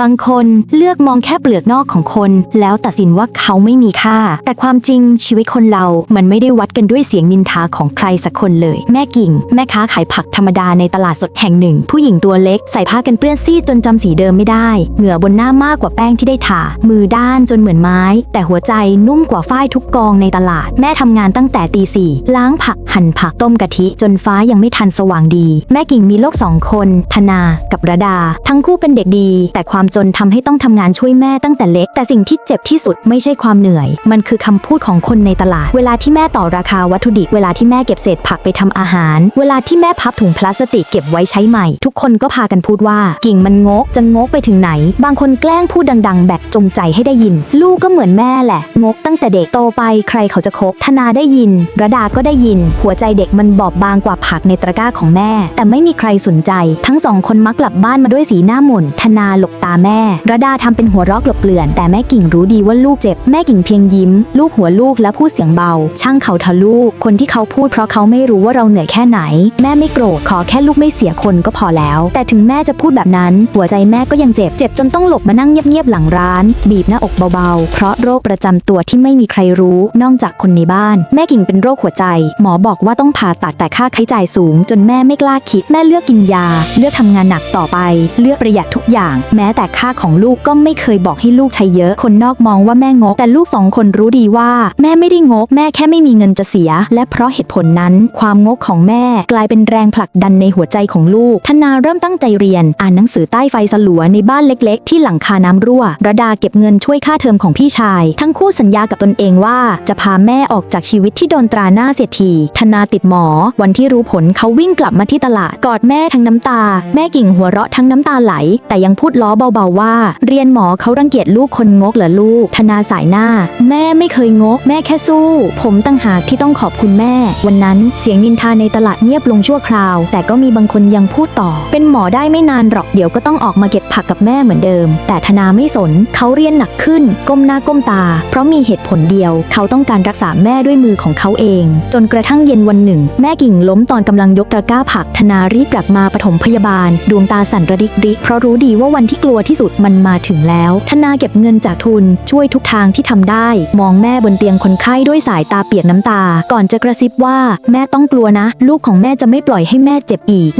บางคนเลือกมองแค่เปลือกนอกของคน แล้วตัดสินว่าเขาไม่มีค่า แต่ความจริงชีวิตคนเรา มันไม่ได้วัดกันด้วยเสียงนินทาของใครสักคนเลย แม่กิ่ง แม่ค้าขายผักธรรมดาในตลาดสดแห่งหนึ่ง ผู้หญิงตัวเล็กใส่ผ้ากันเปื้อนซีดจนจำสีเดิมไม่ได้ เหงื่อบนหน้ามากกว่าแป้งที่ได้ทามือด้านจนเหมือนไม้ แต่หัวใจนุ่มกว่าฝ้ายทุกกองในตลาด แม่ทำงานตั้งแต่ตีสี่ล้างผักหั่นผักต้มกะทิ จนฟ้ายังไม่ทันสว่างดี แม่กิ่งมีลูกสองคนธนากับระดา ทั้งคู่เป็นเด็กดี แต่ความจนทำให้ต้องทำงานช่วยแม่ตั้งแต่เล็ก แต่สิ่งที่เจ็บที่สุดไม่ใช่ความเหนื่อย มันคือคำพูดของคนในตลาด เวลาที่แม่ต่อราคาวัตถุดิบ เวลาที่แม่เก็บเศษผักไปทำอาหาร เวลาที่แม่พับถุงพลาสติกเก็บไว้ใช้ใหม่ ทุกคนก็พากันพูดว่า กิ่งมันงกจะงกไปถึงไหน บางคนแกล้งพูดดัง ๆ แบบจงใจให้ได้ยิน ลูกก็เหมือนแม่แหละ งกตั้งแต่เด็กโตไปใครเขาจะคบธนาได้ยิน ระดาก็ได้ยิน หัวใจเด็กมันบอบบางกว่าผักในตะกร้าของแม่ แต่ไม่มีใครสนใจ ทั้งสองคนมักกลับบ้านมาด้วยสีหน้าหม่นธนาหลบตาแม่ ระดาทำเป็นหัวเรอกหลบเกลื่อน แต่แม่กิ่งรู้ดีว่าลูกเจ็บ แม่กิ่งเพียงยิ้ม ลูกหัวลูกและพูดเสียงเบา ช่างเขาเถอะลูก คนที่เขาพูดเพราะเขาไม่รู้ว่าเราเหนื่อยแค่ไหน แม่ไม่โกรธ ขอแค่ลูกไม่เสียคนก็พอแล้ว แต่ถึงแม่จะพูดแบบนั้น หัวใจแม่ก็ยังเจ็บ เจ็บจนต้องหลบมานั่งเงียบๆหลังร้าน บีบหน้าอกเบาๆ เพราะ โรคประจำตัวที่ไม่มีใครรู้นอกจากคนในบ้าน แม่กิ่งเป็นโรคหัวใจ หมอบอกว่าต้องผ่าตัดแต่ค่าใช้จ่ายสูง จนแม่ไม่กล้าคิดแม่เลือกกินยา เลือกทำงานหนักต่อไป เลือกประหยัดทุกอย่าง แม้แต่ค่าของลูกก็ไม่เคยบอกให้ลูกใช้เยอะ คนนอกมองว่าแม่งก แต่ลูกสองคนรู้ดีว่า แม่ไม่ได้งก แม่แค่ไม่มีเงินจะเสีย และเพราะเหตุผลนั้น ความงกของแม่กลายเป็นแรงผลักดันในหัวใจของลูกธนาเริ่มตั้งใจเรียน อ่านหนังสือใต้ไฟสลัวในบ้านเล็ก ๆ ที่หลังคาน้ำรั่ว ระดาเก็บเงินช่วยค่าเทอมของพี่ชายทั้งคู่สัญญากับตนเองว่าจะพาแม่ออกจากชีวิตที่โดนตราหน้าเสียทีธนาติดหมอ วันที่รู้ผลเขาวิ่งกลับมาที่ตลาด กอดแม่ทั้งน้ำตา แม่กิ่งหัวเราะทั้งน้ำตาไหล แต่ยังพูดล้อเบาๆว่า เรียนหมอเขารังเกียจลูกคนงกเหรอลูก ธนาสายหน้า แม่ไม่เคยงก แม่แค่สู้ ผมตั้งหากที่ต้องขอบคุณแม่ วันนั้นเสียงนินทาในตลาดเงียบลงชั่วคราว แต่ก็มีบางคนยังพูดต่อ เป็นหมอได้ไม่นานหรอกเดี๋ยวก็ต้องออกมาเก็บผักกับแม่เหมือนเดิม แต่ธนาไม่สนเขาเรียนหนักขึ้น ก้มหน้าก้มตา เพราะมีเหตุผลเดียว เขาต้องการรักษาแม่ด้วยมือของเขาเอง จนกระทั่งเย็นวันหนึ่ง แม่กิ่งล้มตอนกำลังยกตะกร้าผักธนารีบกลับมาปฐมพยาบาล ดวงตาสั่นระดิกริกเพราะรู้ดีว่าวันที่กลัวที่สุดมันมาถึงแล้ว ธนาเก็บเงินจากทุน ช่วยทุกทางที่ทำได้ มองแม่บนเตียงคนไข้ด้วยสายตาเปียกน้ำตา ก่อนจะกระซิบว่า แม่ต้องกลัวนะ ลูกของแม่จะไม่ปล่อยให้แม่เจ็บอีก